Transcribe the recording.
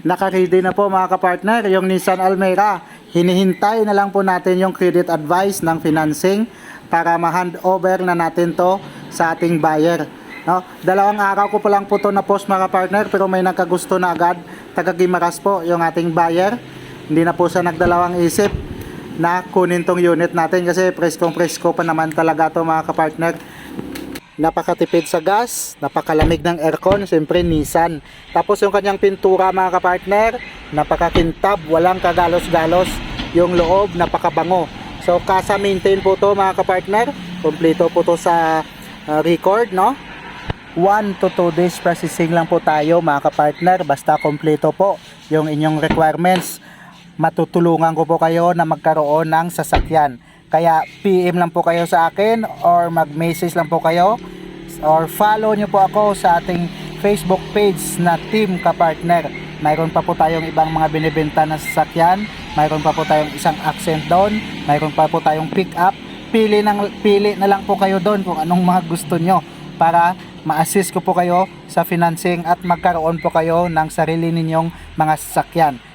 Naka-ready na po mga kapartner yung Nissan Almera. Hinihintay na lang po natin yung credit advice ng financing para ma-hand over na natin to sa ating buyer. No? Dalawang araw ko pa lang po to na post mga partner pero may nagkagusto na agad. Taga Gimaras po yung ating buyer. Hindi na po siya nagdalawang isip na kunin tong unit natin kasi preskong presko pa naman talaga to mga kapartner napakatipid sa gas, napakalamig ng aircon, siyempre Nissan. Tapos yung kanyang pintura mga kapartner, napakakintab, walang kagalos-galos. Yung loob, napakabango. So kasa maintain po to mga kapartner, kompleto po to sa uh, record, no? 1 to 2 days processing lang po tayo mga kapartner, basta kompleto po yung inyong requirements. Matutulungan ko po kayo na magkaroon ng sasakyan. Kaya PM lang po kayo sa akin or mag-message lang po kayo or follow nyo po ako sa ating Facebook page na Team Kapartner. Mayroon pa po tayong ibang mga binibenta na sasakyan. Mayroon pa po tayong isang accent doon. Mayroon pa po tayong pick up. Pili, ng, pili na lang po kayo doon kung anong mga gusto nyo para ma-assist ko po kayo sa financing at magkaroon po kayo ng sarili ninyong mga sasakyan.